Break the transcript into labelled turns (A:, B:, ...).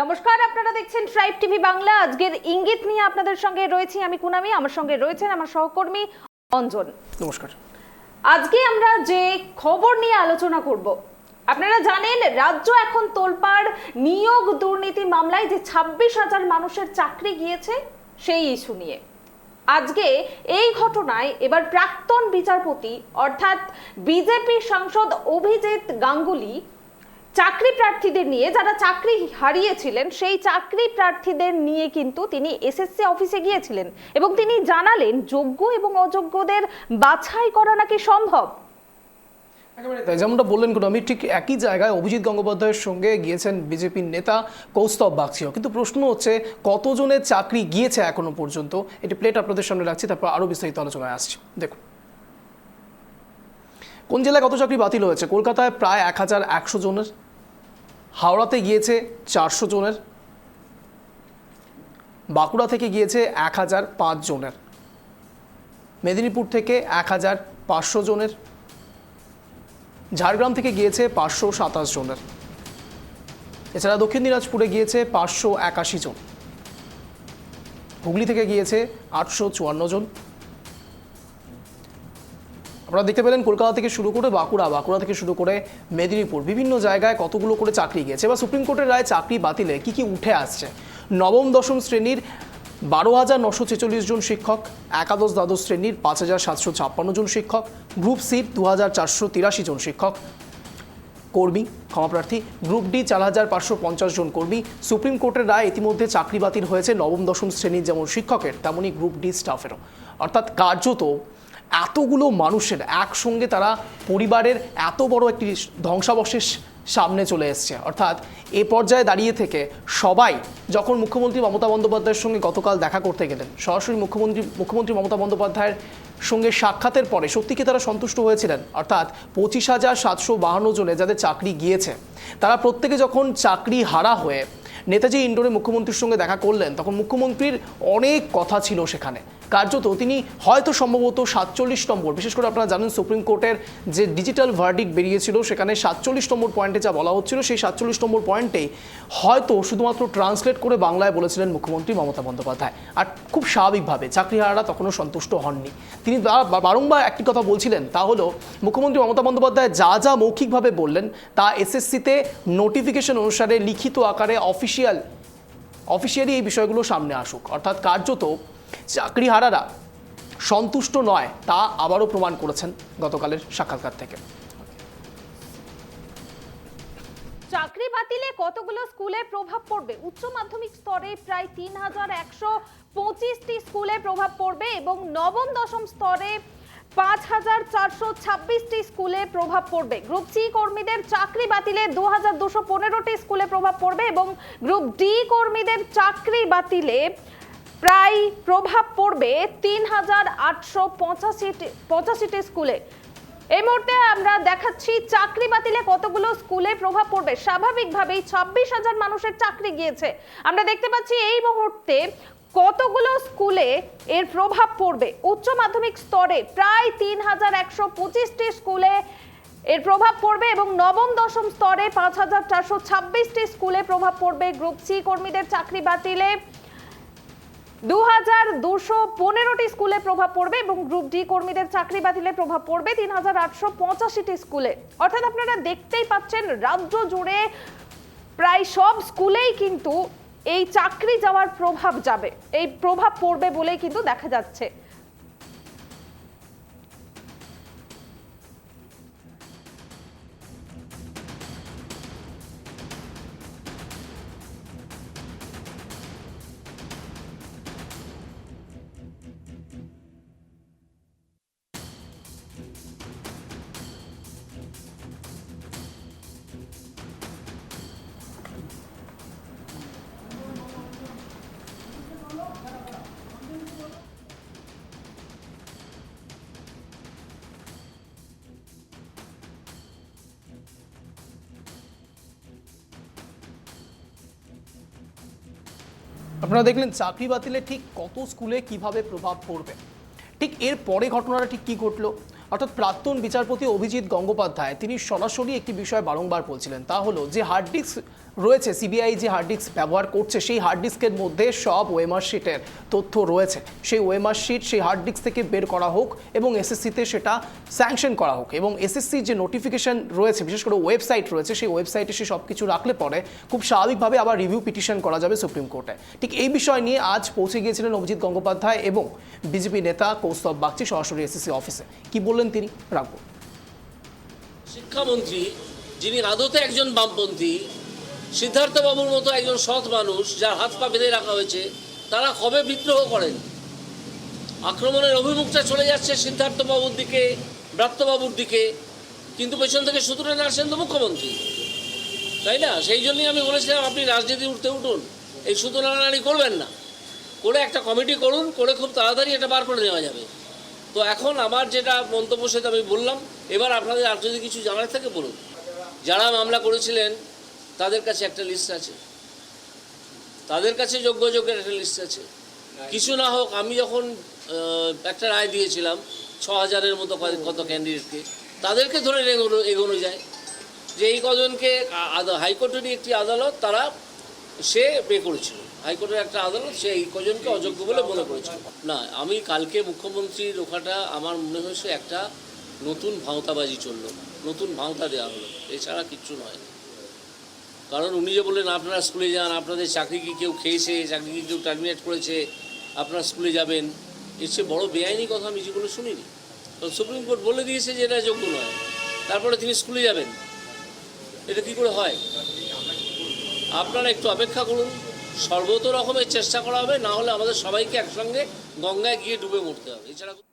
A: নমস্কার আপনারা দেখছেন ট্রাইব টিভি বাংলা। আজকের ইঙ্গিত নিয়ে আপনাদের সঙ্গে রয়েছি আমি কুনামি আমার সঙ্গে রয়েছেন আমার সহকর্মী অঞ্জন।
B: নমস্কার।
A: আজকে আমরা যে খবর নিয়ে আলোচনা করব আপনারা জানেন রাজ্য এখন তোলপাড় নিয়োগ দুর্নীতি মামলায় যে ছাব্বিশ হাজার মানুষের চাকরি গিয়েছে সেই ইস্যু নিয়ে। আজকে এই ঘটনায় এবার প্রাক্তন বিচারপতি অর্থাৎ বিজেপি সাংসদ অভিজিৎ গাঙ্গুলি চাকরি প্রার্থীদের নিয়ে, যারা চাকরি হারিয়েছিলেন, সেই চাকরি প্রার্থীদের নিয়ে কিন্তু তিনি এসএসসি অফিসে গিয়েছিলেন এবং তিনি জানালেন, যোগ্য এবং অযোগ্যদের বাছাই করা নাকি সম্ভব?
B: যেমনটা বললেন আমি ঠিক একই জায়গায় অভিজিৎ গঙ্গোপাধ্যায়ের সঙ্গে গিয়েছেন বিজেপির নেতা কৌস্তব বাগচিও। কিন্তু প্রশ্ন হচ্ছে, কতজনের চাকরি গিয়েছে এখনও পর্যন্ত? এটি প্লেট আপনাদের সামনে রাখছি, তারপর আরও বিস্তারিত আলোচনায় আসছি। দেখুন। কোন জেলায় কত চাকরি বাতিল হয়েছে? কলকাতায় প্রায় এক হাজার একশো জনের হাওড়াতে গিয়েছে চারশো জনের, বাঁকুড়া থেকে গিয়েছে এক হাজার পাঁচ জনের, মেদিনীপুর থেকে এক হাজার পাঁচশো জনের, ঝাড়গ্রাম থেকে গিয়েছে পাঁচশো সাতাশ জনের। এছাড়া দক্ষিণ দিনাজপুরে গিয়েছে পাঁচশো একাশি জন। হুগলি থেকে গিয়েছে আটশো চুয়ান্ন জন। আপনারা দেখতে পেলেন কলকাতা থেকে শুরু করে বাঁকুড়া বাঁকুড়া থেকে শুরু করে মেদিনীপুর, বিভিন্ন জায়গায় কতগুলো করে চাকরি গিয়েছে। এবার সুপ্রিম কোর্টের রায় চাকরি বাতিলে কি কি উঠে আসছে? নবম, দশম শ্রেণির বারো হাজার নশো ছেচল্লিশ জন শিক্ষক, একাদশ, দ্বাদশ শ্রেণির পাঁচ হাজার সাতশো ছাপ্পান্ন জন শিক্ষক, গ্রুপ সিট দু হাজার চারশো তিরাশি জন শিক্ষক, কর্মী ক্ষমাপ্রার্থী গ্রুপ ডি চার হাজার পাঁচশো পঞ্চাশ জন কর্মী। সুপ্রিম কোর্টের রায় ইতিমধ্যে চাকরি বাতিল হয়েছে, নবম, দশম শ্রেণির যেমন শিক্ষকের, তেমনই গ্রুপ ডি স্টাফেরও। অর্থাৎ কার্যত এতগুলো মানুষের একসঙ্গে তারা পরিবারের এত বড় একটি ধ্বংসাবশেষ সামনে চলে এসছে। অর্থাৎ এ পর্যায়ে দাঁড়িয়ে থেকে সবাই যখন মুখ্যমন্ত্রী মমতা বন্দ্যোপাধ্যায়ের সঙ্গে গতকাল দেখা করতে গেলেন, সরাসরি মুখ্যমন্ত্রী মুখ্যমন্ত্রী মমতা বন্দ্যোপাধ্যায়ের সঙ্গে সাক্ষাতের পরে সত্যি কি তারা সন্তুষ্ট হয়েছিলেন? অর্থাৎ পঁচিশ হাজার সাতশো বাহান্ন জনে যাদের চাকরি গিয়েছে, তারা প্রত্যেকে যখন চাকরি হারা হয়ে নেতাজি ইন্ডোরে মুখ্যমন্ত্রীর সঙ্গে দেখা করলেন, তখন মুখ্যমন্ত্রীর অনেক কথা ছিল সেখানে। কার্যত তিনি হয়তো সম্ভবত সাতচল্লিশ নম্বর। বিশেষ করে আপনারা জানেন সুপ্রিম কোর্টের যে ডিজিটাল ভার্ডিক বেরিয়েছিল, সেখানে সাতচল্লিশ নম্বর পয়েন্টে যা বলা হচ্ছিল, সেই সাতচল্লিশ নম্বর পয়েন্টে হয়তো শুধুমাত্র ট্রান্সলেট করে বাংলায় বলেছিলেন মুখ্যমন্ত্রী মমতা বন্দ্যোপাধ্যায়। আর খুব স্বাভাবিকভাবে চাকরিহারারা তখনও সন্তুষ্ট হননি। তিনি বারংবার একটি কথা বলছিলেন, তা হলো মুখ্যমন্ত্রী মমতা বন্দ্যোপাধ্যায় যা যা মৌখিকভাবে বললেন, তা এসএসসিতে নোটিফিকেশন অনুসারে লিখিত আকারে অফিসিয়াল অফিসিয়ালি এই বিষয়গুলো সামনে আসুক। অর্থাৎ কার্যত চাকরিহারারা সন্তুষ্ট নয়, তা আবারও প্রমাণ করেছেন গতকালের সাক্ষাৎকার থেকে।
A: চাকরি বাতিলে কতগুলো স্কুলে প্রভাব পড়বে? উচ্চ মাধ্যমিক স্তরে প্রায় তিন হাজার একশো পঁচিশটি স্কুলে প্রভাব পড়বে এবং নবম, দশম স্তরে পাঁচ হাজার চারশো ছাব্বিশটি স্কুলে প্রভাব পড়বে। গ্রুপ সি কর্মীদের চাকরি বাতিলে দু হাজার দুশো পনেরোটি স্কুলে প্রভাব পড়বে এবং গ্রুপ ডি কর্মীদের চাকরি বাতিলে প্রায় প্রভাব পড়বে তিন হাজার আটশো পঁচাশিটি পঁচাশিটি স্কুলে। এই মুহূর্তে আমরা দেখাচ্ছি চাকরি বাতিলে কতগুলো স্কুলে প্রভাব পড়বে। স্বাভাবিকভাবেই ছাব্বিশ হাজার মানুষের চাকরি গিয়েছে। আমরা দেখতে পাচ্ছি এই মুহূর্তে কতগুলো স্কুলে এর প্রভাব পড়বে। উচ্চ মাধ্যমিক স্তরে প্রায় তিন হাজার একশো পঁচিশটি স্কুলে এর প্রভাব পড়বে এবং নবম, দশম স্তরে পাঁচ হাজার চারশো ছাব্বিশটি স্কুলে প্রভাব পড়বে। গ্রুপ সি কর্মীদের চাকরি বাতিলে দু হাজার দুশো পনেরোটি স্কুলে প্রভাব পড়বে এবং গ্রুপ ডি কর্মীদের চাকরি বাতিলে প্রভাব পড়বে তিন হাজার আটশো পঁচাশিটি স্কুলে। অর্থাৎ আপনারা দেখতেই পাচ্ছেন, রাজ্য জুড়ে প্রায় সব স্কুলেই কিন্তু এই চাকরি যাওয়ার প্রভাব যাবে। এই প্রভাব পড়বে বলেই কিন্তু দেখা যাচ্ছে।
B: আপনারা দেখলেন চাকরি বাতিলে ঠিক কত স্কুলে কীভাবে প্রভাব পড়বে? ঠিক এর পরে ঘটনাটা ঠিক কি ঘটলো? অর্থাৎ প্রাক্তন বিচারপতি অভিজিৎ গঙ্গোপাধ্যায়, তিনি সরাসরি একটি বিষয় বারংবার বলছিলেন, তা হলো যে হার্ড ডিস্ক রয়েছে। সিবিআই যে হার্ড ডিস্ক ব্যবহার করছে, সেই হার্ড ডিস্কের মধ্যে সব ওয়েমার শিটের তথ্য রয়েছে। সেই ওয়েমার শিট সেই হার্ড ডিস্ক থেকে বের করা হোক এবং এসএসসিতে সেটা স্যাংশন করা হোক। এবং এসএসসি যে নোটিফিকেশন রয়েছে, বিশেষ করে ওয়েবসাইট রয়েছে, সেই ওয়েবসাইটে সে সব কিছু রাখলে পরে খুব স্বাভাবিকভাবে আবার রিভিউ পিটিশন করা যাবে সুপ্রিম কোর্টে ঠিক এই বিষয় নিয়ে আজ পৌঁছে গিয়েছিলেন অভিজিৎ গঙ্গোপাধ্যায় এবং বিজেপি নেতা কৌস্তব বাগচি সরাসরি এসএসসি অফিসে কি বললেন তিনি? রাখব।
C: শিক্ষামন্ত্রী যিনি আদতে একজন বামপন্থী সিদ্ধার্থবাবুর মতো একজন সৎ মানুষ, যার হাত পা বেঁধে রাখা হয়েছে, তারা কবে বিদ্রোহ করেন? আক্রমণের অভিমুখটা চলে যাচ্ছে সিদ্ধার্থবাবুর দিকে, ব্রাত্যবাবুর দিকে, কিন্তু পেছন থেকে সুতরে আসেন তো মুখ্যমন্ত্রী। তাই না? সেই জন্যই আমি বলেছিলাম, আপনি রাজনীতি উঠতে উঠুন, এই সুতো নাড়ানাড়ি করবেন না। করে একটা কমিটি করুন, করে খুব তাড়াতাড়ি এটা বার করে নেওয়া যাবে। তো এখন আমার যেটা মন্তব্য সেটা আমি বললাম, এবার আপনাদের আর যদি কিছু জানার থাকে বলুন। যারা মামলা করেছিলেন তাদের কাছে একটা লিস্ট আছে। তাদের কাছে যোগ্য যোগ্যের একটা লিস্ট আছে। কিছু না হোক আমি যখন একটা রায় দিয়েছিলাম ছ হাজারের মতো কত ক্যান্ডিডেটকে তাদেরকে ধরে এগোনো এগোনো যায়। যে এই কজনকে হাইকোর্টেরই একটি আদালত তারা সে পে করেছিল। হাইকোর্টের একটা আদালত সে এই কজনকে অযোগ্য বলে মনে করেছিল। না আমি কালকে মুখ্যমন্ত্রীর ওখাটা আমার মনে হয়েছে একটা নতুন ভাঁওতাবাজি চলল নতুন ভাঁওতা দেওয়া হলো। এছাড়া কিচ্ছু নয়। কারণ উনি যে বললেন, আপনারা স্কুলে যান, আপনাদের চাকরি কি কেউ খেয়েছে, চাকরি কি কেউ টার্মিনেট করেছে, আপনারা স্কুলে যাবেন। এর চেয়ে বড় বেআইনি কথা আমি যেগুলো শুনিনি। কারণ সুপ্রিম কোর্ট বলে দিয়েছে যে এটা যোগ্য নয়। তারপরে তিনি স্কুলে যাবেন। এটা কি করে হয়? আপনারা একটু অপেক্ষা করুন। সর্বত রকমের চেষ্টা করা হবে, না হলে আমাদের সবাইকে একসঙ্গে গঙ্গায় গিয়ে ডুবে মরতে হবে। এছাড়া